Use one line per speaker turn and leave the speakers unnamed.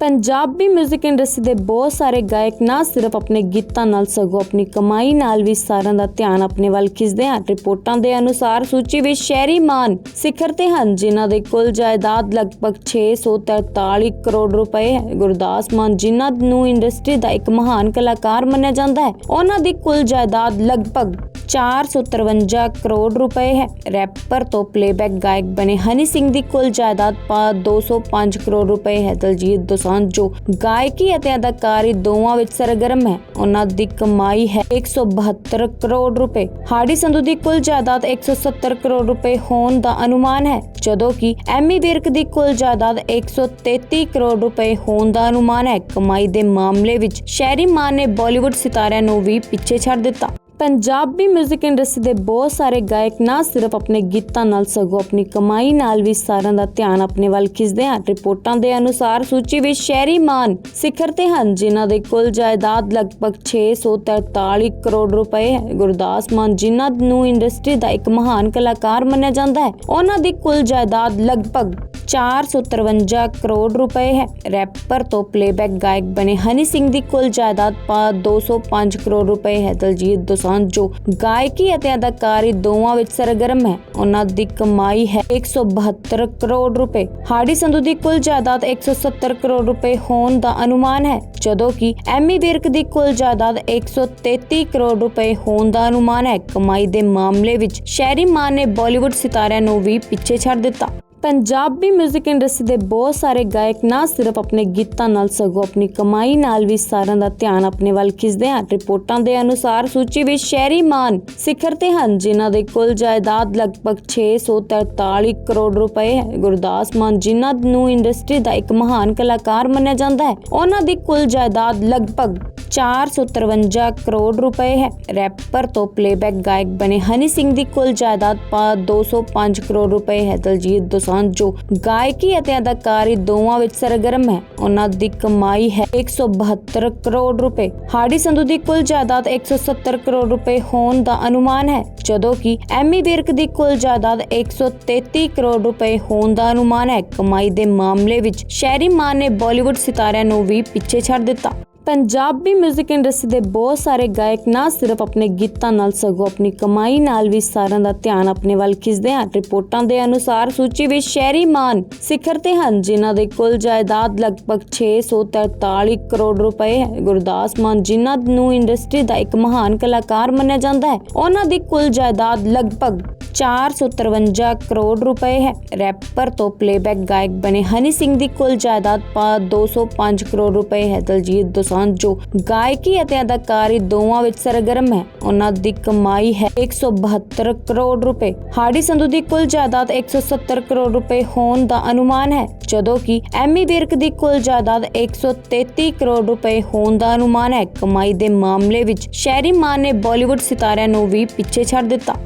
Punjabi 뮤직 industry ਦੇ ਬਹੁਤ ਸਾਰੇ ਗਾਇਕ ਨਾ ਸਿਰਫ ਆਪਣੇ ਗੀਤਾਂ ਨਾਲ, ਸਗੋਂ ਆਪਣੀ ਕਮਾਈ ਨਾਲ ਵੀ ਸਾਰਿਆਂ ਦਾ ਧਿਆਨ ਆਪਣੇ ਵੱਲ ਖਿੱਚਦੇ ਹਨ। ਰਿਪੋਰਟਾਂ ਦੇ ਅਨੁਸਾਰ ਸੂਚੀ ਵਿੱਚ ਸ਼ਹਿਰੀ ਮਾਨ ਸਿਖਰ ਤੇ ਹਨ, ਜਿਨ੍ਹਾਂ ਦੇ ਕੁੱਲ ਜਾਇਦਾਦ ਲਗਭਗ 643 ਕਰੋੜ ਰੁਪਏ ਹੈ। ਗੁਰਦਾਸ ਮਾਨ, ਜਿਨ੍ਹਾਂ ਨੂੰ ਇੰਡਸਟਰੀ ਦਾ ਇੱਕ ਮਹਾਨ ਕਲਾਕਾਰ ਮੰਨਿਆ ਜਾਂਦਾ ਹੈ, ਉਹਨਾਂ ਦੀ ਕੁੱਲ ਜਾਇਦਾਦ ਲਗਭਗ 453 ਕਰੋੜ ਰੁਪਏ ਹੈ। ਰੈਪਰ ਤੋਂ ਪਲੇਬੈਕ ਗਾਇਕ ਬਣੇ ਹਨੀ ਸਿੰਘ ਦੀ ਕੁੱਲ ਜਾਇਦਾਦ ਪਾ 205 ਕਰੋੜ ਰੁਪਏ ਹੈ। ਦਲਜੀਤ ਦੋਸਾਂਝ, ਜੋ ਗਾਇਕੀ ਅਤੇ ਅਦਾਕਾਰੀ ਦੋਵਾਂ ਵਿੱਚ ਸਰਗਰਮ ਹੈ। ਉਹਨਾਂ ਦੀ ਕਮਾਈ ਹੈ 172 ਕਰੋੜ ਰੁਪਏ। ਹਾਰਡੀ ਸੰਧੂ ਦੀ ਕੁੱਲ ਜਾਇਦਾਦ 170 ਕਰੋੜ ਰੁਪਏ ਹੋਣ ਦਾ ਅਨੁਮਾਨ ਹੈ, ਜਦੋਂ ਕਿ ਐਮੀ ਵਿਰਕ ਦੀ ਕੁੱਲ ਜਾਇਦਾਦ 133 ਕਰੋੜ ਰੁਪਏ ਹੋਣ ਦਾ ਅਨੁਮਾਨ ਹੈ। ਕਮਾਈ ਦੇ ਮਾਮਲੇ ਵਿੱਚ ਸ਼ਹਿਰੀ ਮਾਨ ਨੇ ਬਾਲੀਵੁੱਡ ਸਿਤਾਰਿਆਂ ਨੂੰ ਵੀ ਪਿੱਛੇ ਛੱਡ ਦਿੱਤਾ। ਪੰਜਾਬੀ 뮤직 ਇੰਡਸਟਰੀ ਦੇ ਬਹੁਤ ਸਾਰੇ ਗਾਇਕ ਨਾ ਸਿਰਫ ਆਪਣੇ ਗੀਤਾਂ ਨਾਲ, ਸਗੋਂ ਆਪਣੀ ਕਮਾਈ ਨਾਲ ਵੀ ਸਾਰਿਆਂ ਦਾ ਧਿਆਨ ਆਪਣੇ ਵੱਲ ਖਿੱਚਦੇ ਹਨ। ਰਿਪੋਰਟਾਂ ਦੇ ਅਨੁਸਾਰ ਸੂਚੀ ਵਿੱਚ ਸ਼ਹਿਰੀ ਮਾਨ ਸਿਖਰ ਤੇ ਹਨ, ਜਿਨ੍ਹਾਂ ਦੇ ਕੁੱਲ ਜਾਇਦਾਦ ਲਗਭਗ 643 ਕਰੋੜ ਰੁਪਏ ਹੈ। ਗੁਰਦਾਸ ਮਾਨ, ਜਿਨ੍ਹਾਂ ਨੂੰ ਇੰਡਸਟਰੀ ਦਾ ਇੱਕ ਮਹਾਨ ਕਲਾਕਾਰ ਮੰਨਿਆ ਜਾਂਦਾ ਹੈ, ਉਹਨਾਂ ਦੀ ਕੁੱਲ ਜਾਇਦਾਦ ਲਗਭਗ 453 ਕਰੋੜ ਰੁਪਏ ਹੈ। ਰੈਪਰ ਤੋਂ ਪਲੇਬੈਕ ਗਾਇਕ ਬਣੇ ਹਨੀ ਸਿੰਘ ਦੀ ਕੁੱਲ ਜਾਇਦਾਦ ਪਾ 205 ਕਰੋੜ ਰੁਪਏ ਹੈ। ਦਲਜੀਤ ਦੋਸਾਂਝ, ਜੋ ਗਾਇਕੀ ਅਤੇ ਅਦਾਕਾਰੀ ਦੋਵਾਂ ਵਿੱਚ ਸਰਗਰਮ ਹੈ। ਉਹਨਾਂ ਦੀ ਕਮਾਈ ਹੈ 172 ਕਰੋੜ ਰੁਪਏ। ਹਾਰਡੀ ਸੰਧੂ ਦੀ ਕੁੱਲ ਜਾਇਦਾਦ 170 ਕਰੋੜ ਰੁਪਏ ਹੋਣ ਦਾ ਅਨੁਮਾਨ ਹੈ, ਜਦੋਂ ਕਿ ਐਮੀ ਵਿਰਕ ਦੀ ਕੁੱਲ ਜਾਇਦਾਦ 133 ਕਰੋੜ ਰੁਪਏ ਹੋਣ ਦਾ ਅਨੁਮਾਨ ਹੈ। ਕਮਾਈ ਦੇ ਮਾਮਲੇ ਵਿੱਚ ਸ਼ਹਿਰੀ ਮਾਨ ਨੇ ਬਾਲੀਵੁੱਡ ਸਿਤਾਰਿਆਂ ਨੂੰ ਵੀ ਪਿੱਛੇ ਛੱਡ ਦਿੱਤਾ। ਪੰਜਾਬੀ 뮤직 ਇੰਡਸਟਰੀ ਦੇ ਬਹੁਤ ਸਾਰੇ ਗਾਇਕ ਨਾ ਸਿਰਫ ਆਪਣੇ ਗੀਤਾਂ ਨਾਲ ਸਗੋਂ ਆਪਣੀ ਕਮਾਈ ਨਾਲ ਵੀ ਸਾਰਿਆਂ ਦਾ ਧਿਆਨ ਆਪਣੇ ਵੱਲ ਖਿੱਚਦੇ ਹਨ। ਰਿਪੋਰਟਾਂ ਦੇ ਅਨੁਸਾਰ ਸੂਚੀ ਵਿੱਚ ਸ਼ਹਿਰੀ ਮਾਨ ਸਿਖਰ ਤੇ ਹਨ, ਜਿਨ੍ਹਾਂ ਦੇ ਕੁੱਲ ਜਾਇਦਾਦ ਲਗਭਗ 643 ਕਰੋੜ ਰੁਪਏ ਹੈ। ਗੁਰਦਾਸ ਮਾਨ, ਜਿਨ੍ਹਾਂ ਨੂੰ ਇੰਡਸਟਰੀ ਦਾ ਇੱਕ ਮਹਾਨ ਕਲਾਕਾਰ ਮੰਨਿਆ ਜਾਂਦਾ ਹੈ, ਉਹਨਾਂ ਦੀ ਕੁੱਲ ਜਾਇਦਾਦ ਲਗਭਗ 453 ਕਰੋੜ ਰੁਪਏ ਹੈ। ਰੈਪਰ ਤੋਂ ਪਲੇਬੈਕ ਗਾਇਕ ਬਣੇ ਹਨੀ ਸਿੰਘ ਦੀ ਕੁੱਲ ਜਾਇਦਾਦ ਪਾ 205 ਕਰੋੜ ਰੁਪਏ ਹੈ। ਦਲਜੀਤ ਦੋਸਾਂਝ, ਜੋ ਗਾਇਕੀ ਅਤੇ ਅਦਾਕਾਰੀ ਦੋਵਾਂ ਵਿੱਚ ਸਰਗਰਮ ਹੈ। ਉਹਨਾਂ ਦੀ ਕਮਾਈ ਹੈ 172 ਕਰੋੜ ਰੁਪਏ। ਹਾਰਡੀ ਸੰਧੂ ਦੀ ਕੁੱਲ ਜਾਇਦਾਦ 170 ਕਰੋੜ ਰੁਪਏ ਹੋਣ ਦਾ ਅਨੁਮਾਨ ਹੈ, ਜਦੋਂ ਕਿ ਐਮੀ ਵਿਰਕ ਦੀ ਕੁੱਲ ਜਾਇਦਾਦ 133 ਕਰੋੜ ਰੁਪਏ ਹੋਣ ਦਾ ਅਨੁਮਾਨ ਹੈ। ਕਮਾਈ ਦੇ ਮਾਮਲੇ ਵਿੱਚ ਸ਼ਹਿਰੀ ਮਾਨ ਨੇ ਬਾਲੀਵੁੱਡ ਸਿਤਾਰਿਆਂ ਨੂੰ ਵੀ ਪਿੱਛੇ ਛੱਡ ਦਿੱਤਾ। ਪੰਜਾਬੀ 뮤직 ਇੰਡਸਟਰੀ ਦੇ ਬਹੁਤ ਸਾਰੇ ਗਾਇਕ ਨਾ ਸਿਰਫ ਆਪਣੇ ਗੀਤਾਂ ਨਾਲ, ਸਗੋਂ ਆਪਣੀ ਕਮਾਈ ਨਾਲ ਵੀ ਸਾਰਿਆਂ ਦਾ ਧਿਆਨ ਆਪਣੇ ਵੱਲ ਖਿੱਚਦੇ ਹਨ। ਰਿਪੋਰਟਾਂ ਦੇ ਅਨੁਸਾਰ ਸੂਚੀ ਵਿੱਚ ਸ਼ਹਿਰੀ ਮਾਨ ਸਿਖਰ ਤੇ ਹਨ, ਜਿਨ੍ਹਾਂ ਦੇ ਕੁੱਲ ਜਾਇਦਾਦ ਲਗਭਗ 643 ਕਰੋੜ ਰੁਪਏ ਹੈ। ਗੁਰਦਾਸ ਮਾਨ, ਜਿਨ੍ਹਾਂ ਨੂੰ ਇੰਡਸਟਰੀ ਦਾ ਇੱਕ ਮਹਾਨ ਕਲਾਕਾਰ ਮੰਨਿਆ ਜਾਂਦਾ ਹੈ, ਉਹਨਾਂ ਦੀ ਕੁੱਲ ਜਾਇਦਾਦ ਲਗਭਗ 453 ਕਰੋੜ ਰੁਪਏ ਹੈ। ਰੈਪਰ ਤੋਂ ਪਲੇਬੈਕ ਗਾਇਕ ਬਣੇ ਹਨੀ ਸਿੰਘ ਦੀ ਕੁੱਲ ਜਾਇਦਾਦ ਪਾ 205 ਕਰੋੜ ਰੁਪਏ ਹੈ। ਦਲਜੀਤ ਦੋਸਾਂਝ, ਜੋ ਗਾਇਕੀ ਅਤੇ ਅਦਾਕਾਰੀ ਦੋਵਾਂ ਵਿੱਚ ਸਰਗਰਮ ਹੈ। ਉਹਨਾਂ ਦੀ ਕਮਾਈ ਹੈ 172 ਕਰੋੜ ਰੁਪਏ। ਹਾਰਡੀ ਸੰਧੂ ਦੀ ਕੁੱਲ ਜਾਇਦਾਦ 170 ਕਰੋੜ ਰੁਪਏ ਹੋਣ ਦਾ ਅਨੁਮਾਨ ਹੈ, ਜਦੋਂ ਕਿ ਐਮੀ ਵਿਰਕ ਦੀ ਕੁੱਲ ਜਾਇਦਾਦ 133 ਕਰੋੜ ਰੁਪਏ ਹੋਣ ਦਾ ਅਨੁਮਾਨ ਹੈ। ਕਮਾਈ ਦੇ ਮਾਮਲੇ ਵਿੱਚ ਸ਼ੈਰੀ ਮਾਨ ਨੇ ਬਾਲੀਵੁੱਡ ਸਿਤਾਰਿਆਂ ਨੂੰ ਵੀ ਪਿੱਛੇ ਛੱਡ ਦਿੱਤਾ।